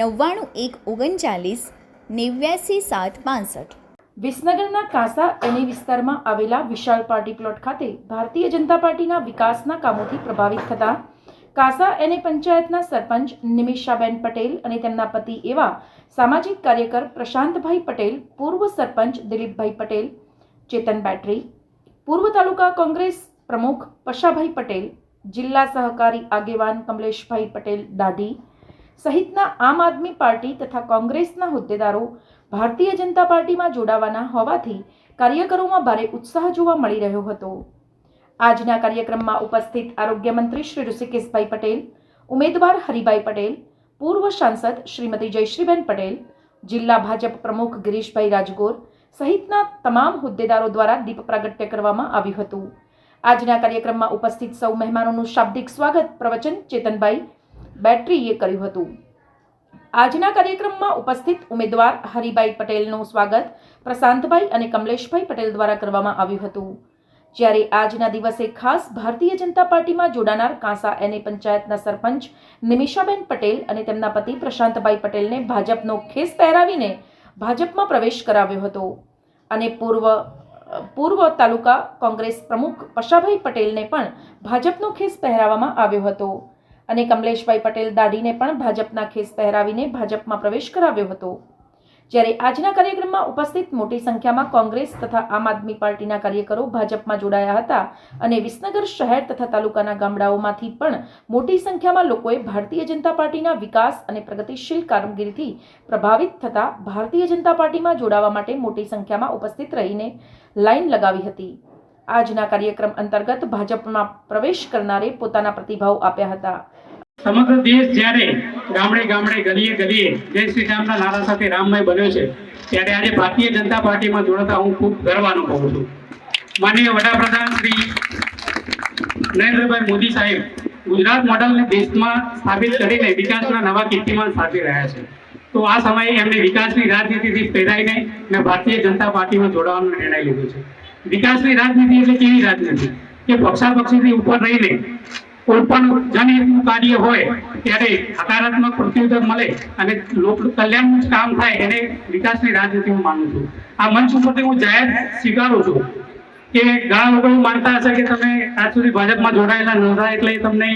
નવ્વાણું એક ઓગણચાલીસ નેવ્યાસી સાત પાંસઠ. વિસનગરના કાસા એની વિસ્તારમાં આવેલા વિશાળ પાર્ટી પ્લોટ ખાતે ભારતીય જનતા પાર્ટીના વિકાસના કામોથી પ્રભાવિત થતા કાસા એને પંચાયતના સરપંચ નિમિષાબેન પટેલ અને તેમના પતિ એવા સામાજિક કાર્યકર પ્રશાંતભાઈ પટેલ, પૂર્વ સરપંચ દિલીપભાઈ પટેલ, ચેતન બેટરી, પૂર્વ તાલુકા કોંગ્રેસ પ્રમુખ પશાભાઈ પટેલ, જિલ્લા સહકારી આગેવાન કમલેશભાઈ પટેલ દાઢી સહિતના આમ આદમી પાર્ટી તથા કોંગ્રેસના હોદ્દેદારો ભારતીય જનતા પાર્ટીમાં જોડાવાના હોવાથી કાર્યકરોમાં ભારે ઉત્સાહ જોવા મળી રહ્યો હતો. આજના કાર્યક્રમમાં ઉપસ્થિત આરોગ્ય મંત્રી શ્રી ઋષિકેશભાઈ પટેલ, ઉમેદવાર હરિભાઈ પટેલ, પૂર્વ સાંસદ શ્રીમતી જયશ્રીબેન પટેલ, જિલ્લા ભાજપ પ્રમુખ ગિરીશભાઈ રાજગોર સહિતના તમામ હોદ્દેદારો દ્વારા દીપ પ્રાગટ્ય કરવામાં આવ્યું હતું. આજના કાર્યક્રમમાં ઉપસ્થિત સૌ મહેમાનોનું શાબ્દિક સ્વાગત, પ્રવચન ચેતનભાઈ બેટરીએ કર્યું હતું. આજના કાર્યક્રમમાં ઉપસ્થિત ઉમેદવાર હરિભાઈ પટેલનું સ્વાગત, પ્રશાંતભાઈ અને કમલેશભાઈ પટેલ દ્વારા કરવામાં આવ્યું હતું. જ્યારે આજના દિવસે ખાસ ભારતીય જનતા પાર્ટીમાં જોડાનાર કાંસા એને પંચાયતના સરપંચ નિમિષાબેન પટેલ અને તેમના પતિ પ્રશાંતભાઈ પટેલને ભાજપનો ખેસ પહેરાવીને ભાજપમાં પ્રવેશ કરાવ્યો હતો. અને પૂર્વ પૂર્વ તાલુકા કોંગ્રેસ પ્રમુખ પશાભાઈ પટેલને પણ ભાજપનો ખેસ પહેરાવવામાં આવ્યો હતો. અને કમલેશભાઈ પટેલ દાઢીને પણ ભાજપના ખેસ પહેરાવીને ભાજપમાં પ્રવેશ કરાવ્યો હતો. જ્યારે આજના કાર્યક્રમમાં ઉપસ્થિત મોટી સંખ્યામાં કોંગ્રેસ તથા આમ આદમી પાર્ટીના કાર્યકરો ભાજપમાં જોડાયા હતા અને વિસનગર શહેર તથા તાલુકાના ગામડાઓમાંથી પણ મોટી સંખ્યામાં લોકોએ ભારતીય જનતા પાર્ટીના વિકાસ અને પ્રગતિશીલ કામગીરીથી પ્રભાવિત થતા ભારતીય જનતા પાર્ટીમાં જોડાવા માટે મોટી સંખ્યામાં ઉપસ્થિત રહીને લાઈન લગાવી હતી. આજના કાર્યક્રમ અંતર્ગત ભાજપમાં પ્રવેશ કરનારે પોતાના પ્રતિભાવ આપ્યા હતા. સમગ્ર દેશ જ્યારે ગામડે ગામડે ગલીએ ગલીએ જય શ્રી રામના નારા સાથે રામમય બન્યો છે, ત્યારે આજે ભારતીય જનતા પાર્ટીમાં જોડાતા હું ખૂબ ગર્વ અનુભવું છું. માનનીય વડાપ્રધાન શ્રી નરેન્દ્રભાઈ મોદી સાહેબ ગુજરાત મોડલને દેશમાં સ્થાપિત કરીને વિકાસના નવા કીર્તિમાન સ્થાપી રહ્યા છે. તો આ સમયે એમને વિકાસની રાજનીતિથી પ્રેરાઈને મેં ભારતીય જનતા પાર્ટીમાં જોડાવાનો નિર્ણય લીધો છે. વિકાસની રાજનીતિ એટલે કેવી રાજનીતિ? કે પક્ષાપક્ષીથી ઉપર રહીને કોઈ પણ જનહિતનું કાર્ય હોય, ત્યારે હકારાત્મક પ્રત્યુત્તર મળે અને લોક કલ્યાણનું જ કામ થાય એને વિકાસની રાજનીતિ હું માનું છું. આ મંચ ઉપરથી હું જાહેર સ્વીકારું છું કે ઘણા લોકો માનતા હશે કે તમે આજ સુધી ભાજપમાં જોડાયેલા નહોતા એટલે તમને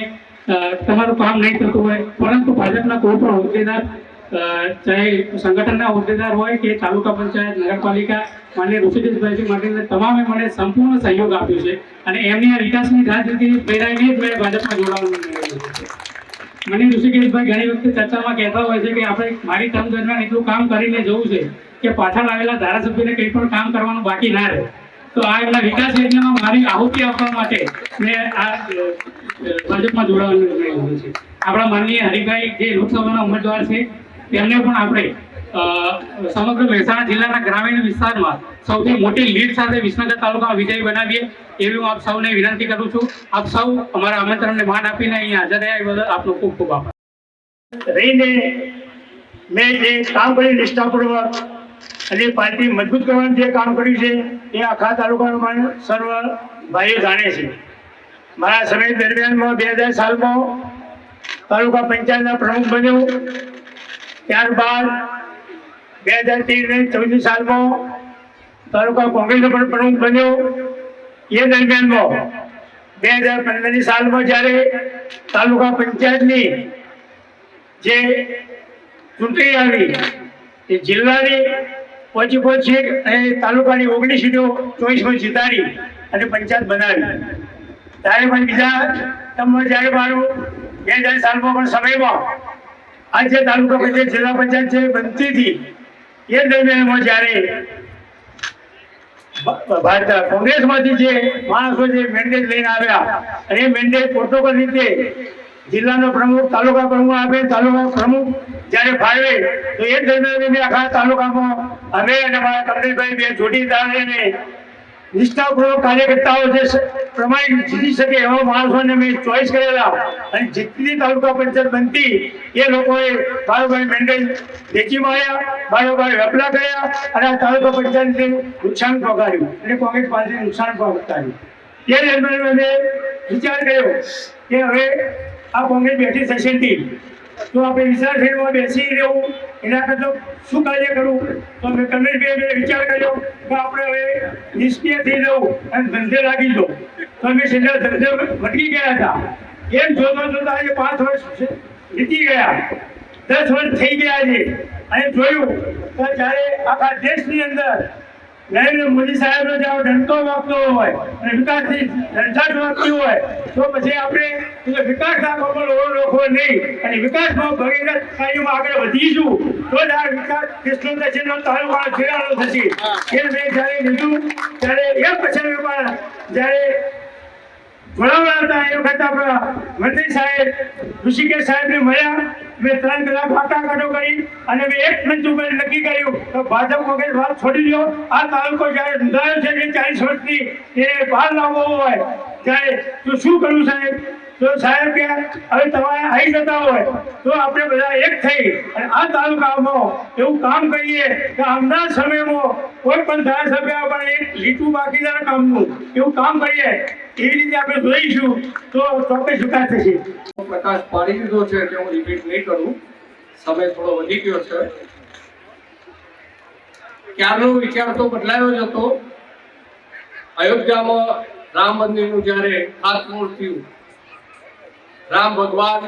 તમારું કામ નહીં થતું હોય. પરંતુ ભાજપના કોઈ પણ હોદ્દેદાર ચાહે સંગઠનના હોદ્દેદાર હોય કે તાલુકા પંચાયત, નગરપાલિકા, માન્ય ઋષિકેશભાઈજી માટેના તમામે મને સંપૂર્ણ સહયોગ આપ્યો છે અને એમની આ વિકાસની રાજનીતિ પ્રેરાઈને જ મેં ભાજપમાં જોડાવાનું મને ઋષિકેશભાઈ ઘણી વખતે ચર્ચામાં કહેતા હોય છે કે આપણે મારી ટર્મ દરમિયાન એટલું કામ કરીને જવું છે કે પાછળ આવેલા ધારાસભ્યને કંઈ પણ કામ કરવાનું બાકી ના રહે. તો આ એમના વિકાસ યોજનામાં મારી આહુતિ આપવા માટે મેં આ ભાજપમાં જોડાવાનો નિર્ણય લીધો છે. આપણા માનનીય હરિભાઈ જે લોકસભાના ઉમેદવાર છે તેમને પણ આપણે સમગ્ર મહેસાણા જિલ્લાના ગ્રામીણ વિસ્તારમાં સૌથી મોટી લીડ સાથે વિસનગર તાલુકામાં વિજય બનાવીએ એવી હું આપ સૌને વિનંતી કરું છું. આપ સૌ અમારા આમંત્રણને માન આપીને અહીં હાજર રહ્યા બદલ આપનો ખૂબ ખૂબ આભાર. રહીને મેં જે કામ કર્યું નિષ્ઠાપૂર્વક અને પાર્ટી મજબૂત કરવાનું જે કામ કર્યું છે, એ આખા તાલુકાનો પણ સર્વ ભાઈઓ જાણે છે. મારા સમય દરમિયાનમાં બે હજાર સાલમાં તાલુકા પંચાયતના પ્રમુખ બન્યો. ત્યારબાદ બે હજાર તેર ને ચૌદની સાલમાં તાલુકા કોંગ્રેસનો પણ પ્રમુખ બન્યો. એ દરમિયાનમાં બે હજાર પંદરની સાલમાં જ્યારે તાલુકા પંચાયતની જે ચૂંટણી આવી એ જિલ્લાની પહોંચી પહોંચી અને તાલુકાની ઓગણીસ સીટો ચોવીસમાં જીતાડી અને પંચાયત બનાવી. ત્યારે પણ બીજા તમને જ્યારે મારું બે હજાર સાલમાં પણ સમયમાં આ જે તાલુકા પંચાયત, જિલ્લા પંચાયત છે બનતી હતી એ દરમિયાનમાં જ્યારે ભારત, કોંગ્રેસમાંથી જે માણસો જે મેન્ડેટ લઈને આવ્યા અને એ મેન્ડેટ પ્રોટોકોલ રીતે જિલ્લાનો પ્રમુખ, તાલુકા પ્રમુખ આપે, તાલુકા પ્રમુખ જ્યારે ફાળવે, તો એ દરમિયાન આખા તાલુકામાં અમે અને મારા કમલેશભાઈ બે જોડીદાર નિષ્ઠાપૂર્વક કાર્યકર્તાઓ જે પ્રમાણે જીતી શકે એવા માણસોને મેં ચોઈસ કરેલા અને જેટલી તાલુકા પંચાયત બનતી, એ લોકોએ બાળુભાઈ મેન્ડલ વેચી માર્યા બાળુભાઈ વેપલા કર્યા અને આ તાલુકા પંચાયતને નુકસાન પહોંચાડ્યું અને કોંગ્રેસ પાર્ટીને નુકસાન પહોંચાડ્યું. તે દરમિયાન મેં વિચાર કર્યો કે હવે આ કોંગ્રેસ બેઠી થશે નહીં. તો આપણે વિચારશીલમાં બેસી રહેવું, એના કરતા શું કાર્ય કરવું? તો મેં કમલેશભાઈએ વિચાર કર્યો કે આપણે હવે નિષ્ક્રિય થઈ જવું અને ધંધે લાગી જવું. તો અમે સીધા ધંધે ભટકી ગયા હતા. એમ જોતા જોતા આજે પાંચ વર્ષ વીતી ગયા. દસ વર્ષ થઈ ગયા છે. અને જોયું તો જ્યારે આખા દેશની અંદર નરેન્દ્ર મોદી સાહેબનો જો ડંકો વાપતો હોય અને વિકાસની રણછાડ વાપતી હોય તો પછી આપણે વિકાસ વિકાસના કમળ ઓળો રોકવો નહીં. અને વિકાસમાં ભગીરથ કાર્યોમાં આગળ વધીશું તો જ આ વિકાસ કૃષ્ણ થશે ને તાલુકાનો છેડાનો થશે. એ મેં જ્યારે લીધું ત્યારે એ પછી પણ જ્યારે જોડાવાના હતા એ વખત આપણા મંત્રી સાહેબ, ઋષિકેશ સાહેબને મળ્યા. મેં ત્રણ કલાક વાટાઘાટો કરી અને મેં એક મંચ ઉપર નક્કી કર્યું કે ભાજપ કોંગ્રેસ વાત છોડી દો. આ તાલુકો જ્યારે જે ચાલીસ વર્ષથી એ બહાર લાવવો હોય, ત્યારે તો શું કરવું સાહેબ? તો સાહેબ કે હવે તમારે આવી જતા હોય તો આપણે બધા એક થઈ અને આ તાલુકામાં એવું કામ કરીએ કે આવનાર સમયમાં કોઈ પણ ધારાસભ્ય પણ એક લીટું બાકીદાર કામનું એવું કામ કરીએ એવી રીતે આપણે જોઈશું તો ચોક્કસ વિકાસ થશે. પ્રકાશ પાડી દીધો છે એટલે હું રિપીટ નહીં કરું. સમય થોડો વધી ગયો છે. ક્યારનો વિચાર તો બદલાયો જ હતો. અયોધ્યામાં રામ મંદિરનું જ્યારે ખાતમુહૂર્ત થયું રામ ભગવાન,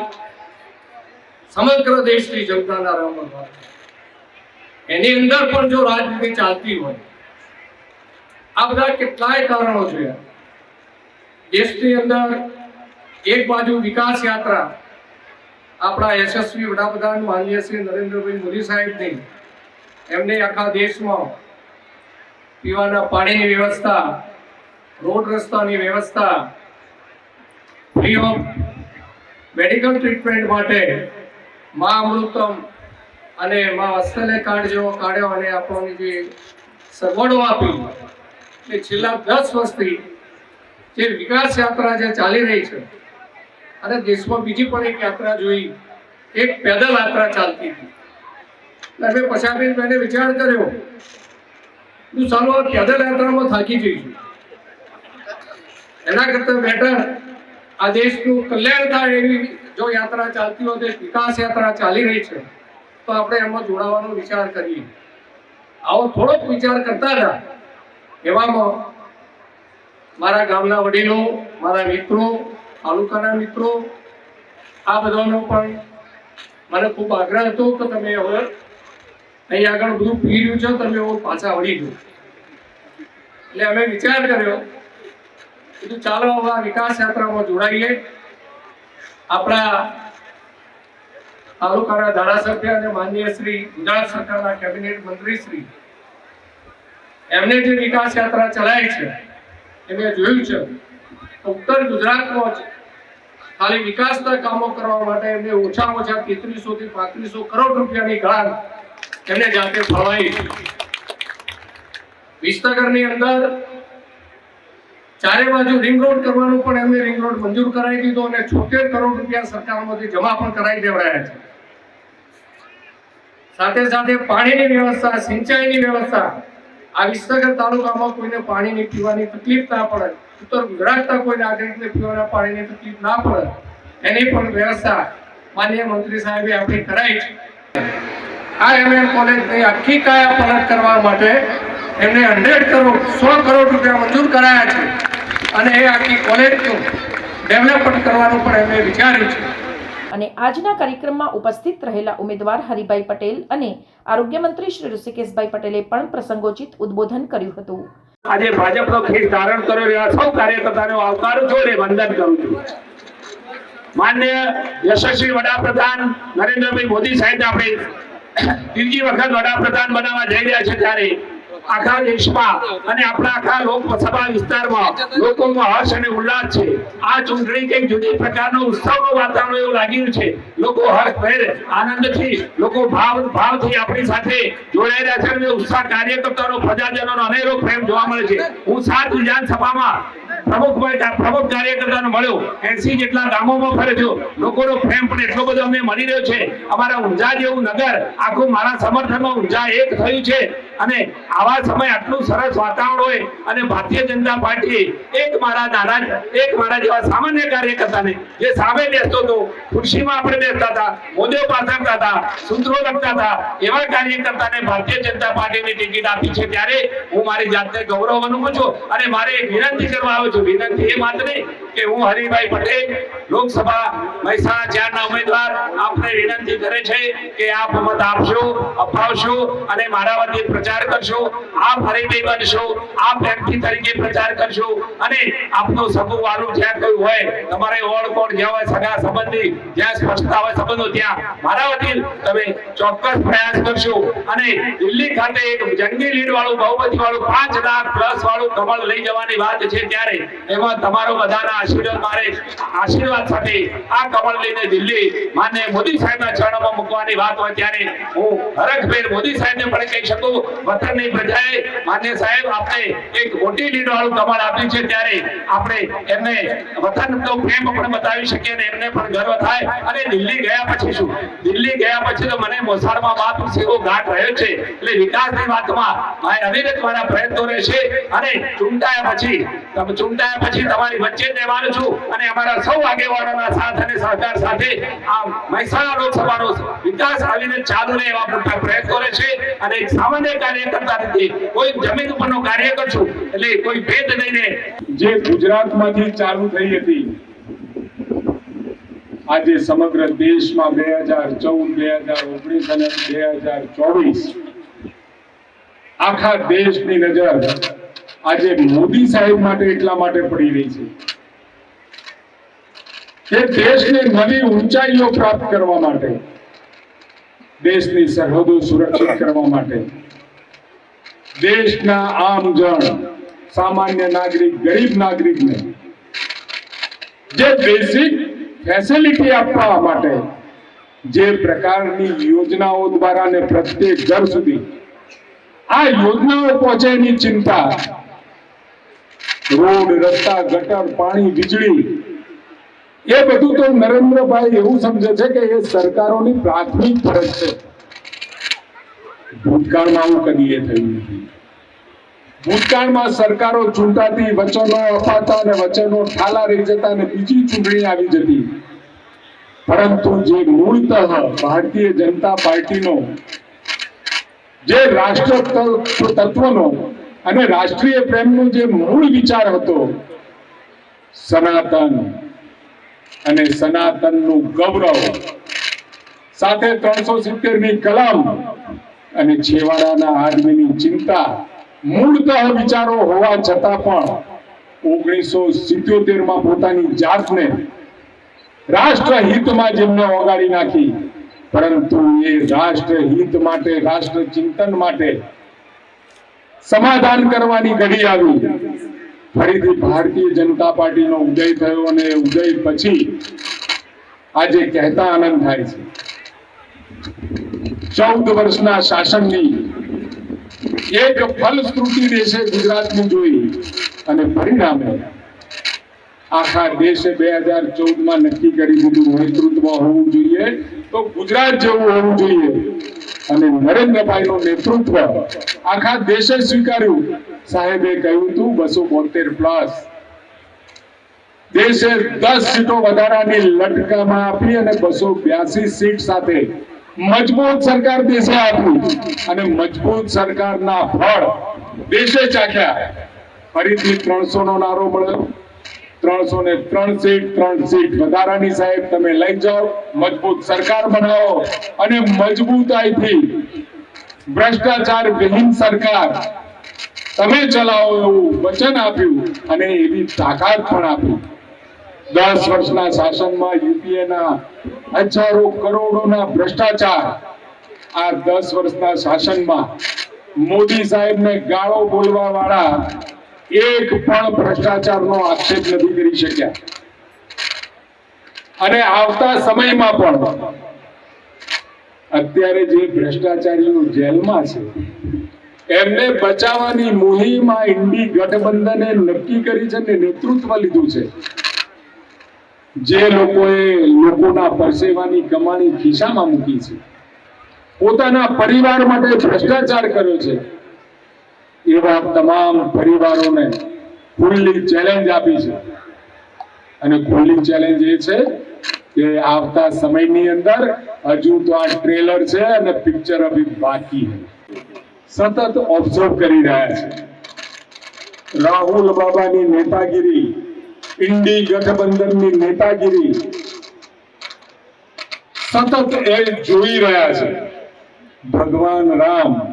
સમગ્ર દેશની જનતાના રામ ભગવાન. એની અંદર પણ જો રાજનીતિ ચાલતી હોય, આ બધા કેટલાય કારણો છે. દેશની અંદર એક બાજુ વિકાસ યાત્રા, આપણા યશસ્વી વડાપ્રધાન માનનીય શ્રી નરેન્દ્રભાઈ મોદી સાહેબની, એમને આખા દેશમાં પીવાના પાણીની વ્યવસ્થા, રોડ રસ્તાની વ્યવસ્થા ફ્રી ઓફ મેડિકલ ટ્રીટમેન્ટ માટે મા અમૃતમ અને મા વસ્તલે કાર્ડ જેવો કાઢ્યો અને આપણને જે સગવડો આપી એ છેલ્લા દસ વર્ષથી જે વિકાસ યાત્રા જે ચાલી રહી છે અને દેશમાં બીજી પણ એક યાત્રા જોઈ, એક પેદલ યાત્રા ચાલતી હતી. એટલે અમે પછાડી મેં વિચાર કર્યો હું ચાલો પેદલ યાત્રામાં થાકી જઈશું. એના કરતાં બેટર આ દેશનું કલ્યાણ થાય એવી જો યાત્રા ચાલતી હોય, દેશ વિકાસ યાત્રા ચાલી રહી છે, તો આપણે એમાં જોડાવાનો વિચાર કરીએ. આવો થોડોક વિચાર કરતા રહ્યા એવામાં મારા ગામના વડીલો, મારા મિત્રો, તાલુકાના મિત્રો, આ બધાનો પણ મને ખૂબ આગ્રહ હતો કે તમે હવે અહીં આગળ બધું પી રહ્યું છે, તમે પાછા વળી ગયો એટલે અમે વિચાર કર્યો કીધું ચાલો આ વિકાસ યાત્રામાં જોડાઈએ. આપણા તાલુકાના ધારાસભ્ય અને માનનીય શ્રી ગુજરાત સરકારના કેબિનેટ મંત્રી શ્રી. એમને જે વિકાસ યાત્રા ચલાવી છે એ જોયું છે. ઉત્તર ગુજરાતમાં ખાલી વિકાસના કામો કરવા માટે એમને ઓછામાં ઓછા તેત્રીસો થી પાંત્રીસો કરોડ રૂપિયાની ગ્રાન્ટ એમને જાતે ફળવાઈ વિસનગરની અંદર ચારે બાજુ રિંગ રોડ કરવાનું પણ એમને રિંગ રોડ મંજૂર કરાવી દીધો અને છોતેર કરોડ રૂપિયા સરકારમાંથી જમા પણ કરાવી દેવડાયા છે. સાથે સાથે પાણીની વ્યવસ્થા, સિંચાઈની વ્યવસ્થા. આ વિસનગર તાલુકામાં કોઈને પાણીની પીવાની તકલીફ ના પડે. ઉત્તર ગુજરાતના કોઈ નાગરિકને પીવાના પાણીની તકલીફ ના પડે. એની પણ વ્યવસ્થા માનનીય મંત્રી સાહેબે આપણી કરાઈ છે. આ એમએમ કોલેજની આખી કાયા પલટ કરવા માટે એમને હંડ્રેડ કરોડ સો કરોડ રૂપિયા મંજૂર કરાયા છે. અને એ આખી કોલેજનું ડેવલપમેન્ટ કરવાનું પણ એમને વિચાર્યું છે. અને આજના કાર્યક્રમમાં ઉપસ્થિત રહેલા ઉમેદવાર હરિભાઈ પટેલ અને આરોગ્ય મંત્રી શ્રી ઋષિકેશભાઈ પટેલે પણ પ્રસંગોચિત ઉદ્બોધન કર્યું હતું. આજે ભાજપનો ખેસ ધારણ કર્યો એવા સૌ કાર્યકર્તાને આવકાર છું અને વંદન કરું છું. માન્ય યશસ્વી વડાપ્રધાન નરેન્દ્રભાઈ મોદી સાહેબ આપણે ત્રીજી વખત વડાપ્રધાન બનાવવા જઈ રહ્યા છે ત્યારે આખા દેશમાં અને આપણા આખા લોકસભા વિસ્તારમાં લોકોમાં હર્ષ અને ઉલ્લાસ છે. આ ચૂંટણી કંઈક જુદી પ્રકારનો ઉત્સવનું વાતાવરણ એવું લાગ્યું છે. લોકો હર્ષભેર આનંદથી, લોકો ભાવ, ભાવથી આપણી સાથે રહ્યા છે અને ઉત્સાહ કાર્યકર્તાનો પ્રજાજનોનો અનેરો પ્રેમ જોવા મળે છે. હું સાત વિધાનસભામાં વાતાવરણ ભારતીય જનતા પાર્ટી એક મારા નાના, એક મારા જેવા સામાન્ય કાર્યકર્તાને જે સામે બેસતો હતો, ખુરશીમાં આપણે બેસતા હતા મોદીઓ પાથરતા હતા, સૂત્રો લખતા હતા, એવા કાર્યકર્તાને ભારતીય જનતા પાર્ટીની ટિકિટ આપી છે. ત્યારે હું મારી જાતને ગૌરવ અનુભવું છું અને મારે એક વિનંતી કરવા આવ્યો છું વિનંતી એ માત્ર કે હું હરિભાઈ પટેલ, લોકસભા મહેસાણા ચારના ઉમેદવાર, આપને વિનંતી કરે છે કે આપ મત આપશો, અપાવશો અને મારા વતી પ્રચાર કરશો. આપ હરિભાઈ બનશો, આપ એમપી તરીકે પ્રચાર કરશો અને આપનું સગું વાલું જ્યાં કયું હોય, તમારે ઓળ કોણ જ્યાં હોય, સગા સંબંધી, જ્યાં સ્પષ્ટતા હોય, સંબંધો ત્યાં. મારા વતી તમે ચોક્કસ પ્રયાસ કરશો અને દિલ્હી ખાતે એક જંગી લીડ વાળું, બહુમતી વાળું, પાંચ લાખ પ્લસ વાળું કમળ લઈ જવાની વાત છે ત્યારે. એમાં તમારો બધાના આશીર્વાદ મારે આશીર્વાદ સાથે આ કમળ લઈને દિલ્હી માન્ય મોદી સાહેબના ચરણોમાં મૂકવાની વાત હોય ત્યારે હું હરખભેર મોદી સાહેબને પણ કહી શકું, વતનની પ્રજાએ માન્ય સાહેબ આપણે એક મોટી લીડ વાળું કમળ આપ્યું છે ત્યારે આપણે એમને વતનનો પ્રેમ પણ બતાવી શકીએ અને એમને પણ ગર્વ થાય. અને દિલ્હી ગયા પછી શું? દિલ્હી ગયા પછી તો મને મોસાળમાં વાત સેવો ઘાટ રહ્યો છે. એટલે વિકાસની વાતમાં મારે અવિરત મારા પ્રયત્નો રહેશે અને ચૂંટાયા પછી ચૂંટાયા પછી તમારી વચ્ચે જ રહેવાનું છું. અને અમારા સૌ આગેવાનોના સાથ અને સહકાર સાથે આ મહેસાણા લોકસભાનો વિકાસ આવીને ચાલુ રહે એવા મોટા પ્રયત્નો રહેશે અને એક સામાન્ય કાર્યકર્તા નથી કોઈ જમીન ઉપરનો કાર્યકર છું, એટલે કોઈ ભેદ નહીં જે ગુજરાતમાંથી ચાલુ થઈ હતી, આજે સમગ્ર દેશમાં બે હજાર ચૌદ, બે હજાર ઓગણીસ અને બે હજાર ચોવીસ આખા દેશની નજર આજે મોદી સાહેબ માટે એટલા માટે પડી રહી છે. કે દેશને નવી ઊંચાઈઓ પ્રાપ્ત કરવા માટે, દેશની સરહદો સુરક્ષિત કરવા માટે, દેશના આમ જન સામાન્ય નાગરિક, ગરીબ નાગરિકને જે બેઝિક ફેસિલિટી આપવા માટે જે પ્રકારની યોજનાઓ દ્વારા ને પ્રત્યેક ઘર સુધી, આ યોજનાઓ પહોંચે એની ચિંતા. રોડ, રસ્તા, ગટર, પાણી, વીજળી એ બધું તો નરેન્દ્રભાઈ એવું સમજે છે કે એ સરકારોની પ્રાથમિક ફરજ છે. ભૂતકાળમાં આવું કદી એ થયું નથી. ભૂતકાળમાં સરકારો ચૂંટાતી, વચનો અપાતા અને વચનો ઠાલા રહી જતા અને બીજી ચૂંટણી આવી જતી. પરંતુ જે મૂળતઃ ભારતીય જનતા પાર્ટીનો, જે રાષ્ટ્ર તત્વનો અને રાષ્ટ્રીય પ્રેમનો જે મૂળ વિચાર હતો, સનાતન અને સનાતનનું ગૌરવ. સાથે ત્રણસો સિત્તેરની કલમ અને છેવાડાના આદમીની ચિંતા મૂળતઃ વિચારો હોવા છતાં પણ ઓગણીસો સિત્યોતેરમાં પોતાની જાતને રાષ્ટ્રહિતમાં જેમને ઓગાળી નાખી, પરંતુ એ રાષ્ટ્રહિત માટે રાષ્ટ્ર ચિંતન માટે સમાધાન કરવાની ઘડી આવી. ફરીથી ભારતીય જનતા પાર્ટીનો ઉદય થયો અને ઉદય પછી આજે કહેતા આનંદ થાય છે. ચૌદ વર્ષના શાસનની એક ફલશ્રુતિ દેશે ગુજરાતની જોઈ અને પરિણામે આખા દેશે બે હજાર ચૌદમાં નક્કી કરી દીધું નેતૃત્વ હોવું જોઈએ તો ગુજરાત જેવું હોવું જોઈએ. અને નરેન્દ્રભાઈ નું નેતૃત્વ આખા દેશે સ્વીકાર્યું. સાહેબે કહ્યું હતું બસો બોતેર પ્લસ દેશે દસ સીટો વધારાની લટકામાં આપી અને બસો બ્યાસી સીટ સાથે મજબૂત સરકાર દેશે આપી. અને મજબૂત સરકારના ફળ દેશે ચાખ્યા. ફરીથી ત્રણસો નો નારો મળ્યો. ત્રણસો ને ત્રણ સીટ ત્રણ સીટ વધારાની સાહેબ તમે લઈ જાઓ, મજબૂત સરકાર બનાવો અને મજબૂતાઈથી ભ્રષ્ટાચાર વિહીન સરકાર તમે ચલાવો એવું વચન આપ્યું અને એવી તાકાત પણ આપી. દસ વર્ષના શાસનમાં યુપીએના હજારો કરોડોના ભ્રષ્ટાચાર આ દસ વર્ષના શાસનમાં મોદી સાહેબને ગાળો બોલવા વાળા એક પણ ભ્રષ્ટાચારનો આક્ષેપ નથી કરી શક્યા. અને આવતા સમયમાં પણ અત્યારે જે ભ્રષ્ટાચારીઓ જેલમાં છે, એમને બચાવવાની મુહિમ આ ઇન્ડી ગઠબંધને નક્કી કરી છે ને નેતૃત્વ લીધું છે. જે લોકોએ લોકોના પરસેવાની કમાણી ખિસ્સામાં મૂકી છે. પોતાના પરિવાર માટે ભ્રષ્ટાચાર કર્યો છે. એવા તમામ પરિવારોને ખુલ્લી ચેલેન્જ આપી છે. અને ખુલ્લી ચેલેન્જ એ છે કે આવતા સમયની અંદર હજુ તો આ ટ્રેલર છે અને પિક્ચર અભી બાકી સતત ઓબ્ઝર્વ કરી રહ્યા છે. રાહુલ બાબાની નેતાગીરી, ઇન્ડી ગઠબંધનની નેતાગીરી સતત એ જોઈ રહ્યા છે. ભગવાન રામ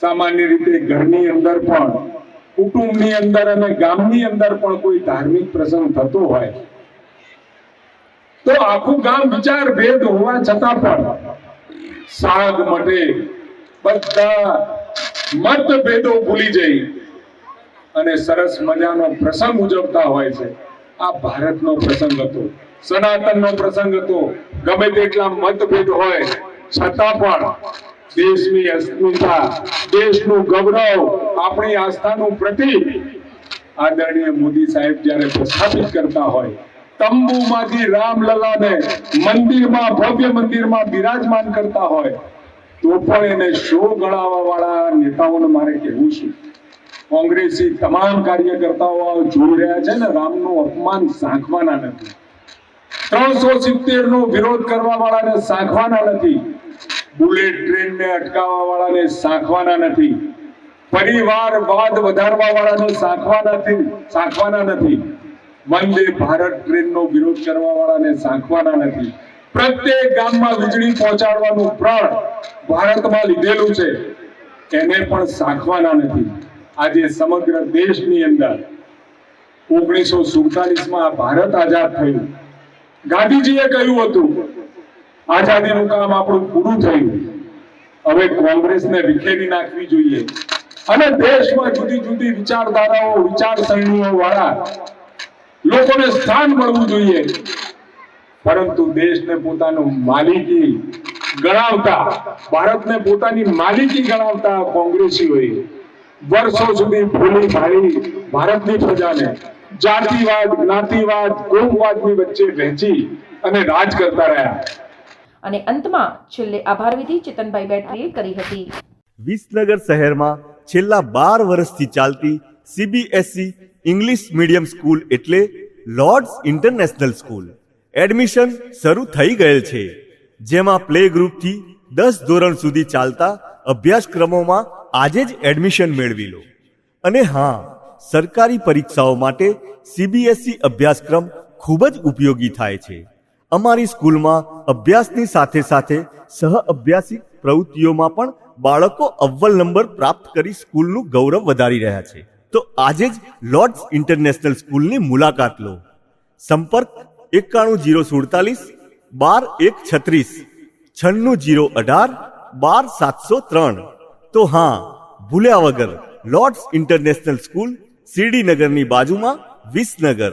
સામાન્ય રીતે ઘરની અંદર પણ, કુટુંબની અંદર અને ગામની અંદર પણ કોઈ ધાર્મિક પ્રસંગ થતો હોય. તો આખું ગામ વિચાર ભેદ હોવા છતાં પણ, સાગ મટે બધા મતભેદો ભૂલી જઈ અને સરસ મજાનો પ્રસંગ ઉજવતા હોય છે. આ ભારતનો પ્રસંગ હતો, સનાતનનો પ્રસંગ હતો. ગમે તેટલા મતભેદ હોય, છતાં પણ દેશની અસ્મિતા દેશનું ગૌરવ, આપણી આસ્થાનું પ્રતીક આદરણીય મોદી સાહેબ જ્યારે પ્રસ્થાપિત કરતા હોય, તંબુમાંથી રામલલાને મંદિરમાં, ભવ્ય મંદિરમાં બિરાજમાન કરતા હોય, તો પણ એને શો ગણાવવા વાળા નેતાઓને મારે કહેવું છે. કોંગ્રેસી તમામ કાર્યકર્તાઓ જોઈ રહ્યા છે ને, રામનું અપમાન સાંખવાના નથી. ત્રણસો સિત્તેર નો વિરોધ કરવા વાળાને સાંખવાના નથી. બુલેટ ટ્રેનને અટકાવવા વાળાને સાંખવાના નથી. પરિવારવાદ વધારવા વાળાને સાંખવાના નથી સાંખવાના નથી. વંદે ભારત ટ્રેનનો વિરોધ કરવા વાળાને સાંખવાના નથી. પ્રત્યેક ગામમાં વીજળી પહોંચાડવાનું પ્રણ ભારતમાં લીધેલું છે. એને પણ સાંખવાના નથી. આજે સમગ્ર દેશની અંદર ઓગણીસો સુડતાલીસમાં ભારત આઝાદ થયું. ગાંધીજીએ કહ્યું હતું આઝાદીનું કામ આપણું પૂરું થયું. હવે કોંગ્રેસને વિખેરી નાખવી જોઈએ. અને દેશમાં જુદી જુદી વિચારધારાઓ વિચારસરણીઓ વાળા લોકોને સ્થાન મળવું જોઈએ. પરંતુ દેશને પોતાનું માલિકી ગણાવતા, ભારતને પોતાની માલિકી ગણાવતા કોંગ્રેસીઓએ વર્ષો સુધી ભૂલી ભાળી ભારતની પ્રજાને જાતિવાદ, જ્ઞાતિવાદ, કોમવાદની વચ્ચે વહેંચી અને રાજ કરતા રહ્યા. અને અંતમાં છેલ્લે આભાર વિધિ ચેતનભાઈ બેટરીએ કરી હતી. વિસનગર શહેરમાં છેલ્લા બાર વર્ષથી ચાલતી સીબીએસઈ ઇંગ્લિશ મીડિયમ સ્કૂલ એટલે લોર્ડ્સ ઇન્ટરનેશનલ સ્કૂલ એડમિશન શરૂ થઈ ગયેલ છે. જેમાં પ્લે ગ્રુપથી દસ ધોરણ સુધી ચાલતા અભ્યાસક્રમોમાં આજે જ એડમિશન મેળવી લો. અને હા, સરકારી પરીક્ષાઓ માટે સીબીએસઈ અભ્યાસક્રમ ખૂબ જ ઉપયોગી થાય છે. અમારી સ્કૂલમાં અભ્યાસની સાથે સાથે સહ અભ્યાસિક પ્રવૃત્તિઓમાં પણ બાળકો અવ્વલ નંબર પ્રાપ્ત કરી સ્કૂલનું ગૌરવ વધારી રહ્યા છે. તો આજે જ લોર્ડ્સ ઇન્ટરનેશનલ સ્કૂલની મુલાકાત લો. સંપર્ક એકાણું જીરો સુડતાલીસ બાર એક છત્રીસ છન્નું જીરો અઢાર બાર સાતસો ત્રણ. તો હા, ભૂલ્યા વગર લોર્ડ્સ ઇન્ટરનેશનલ સ્કૂલ શિરડીનગરની બાજુમાં વિસનગર.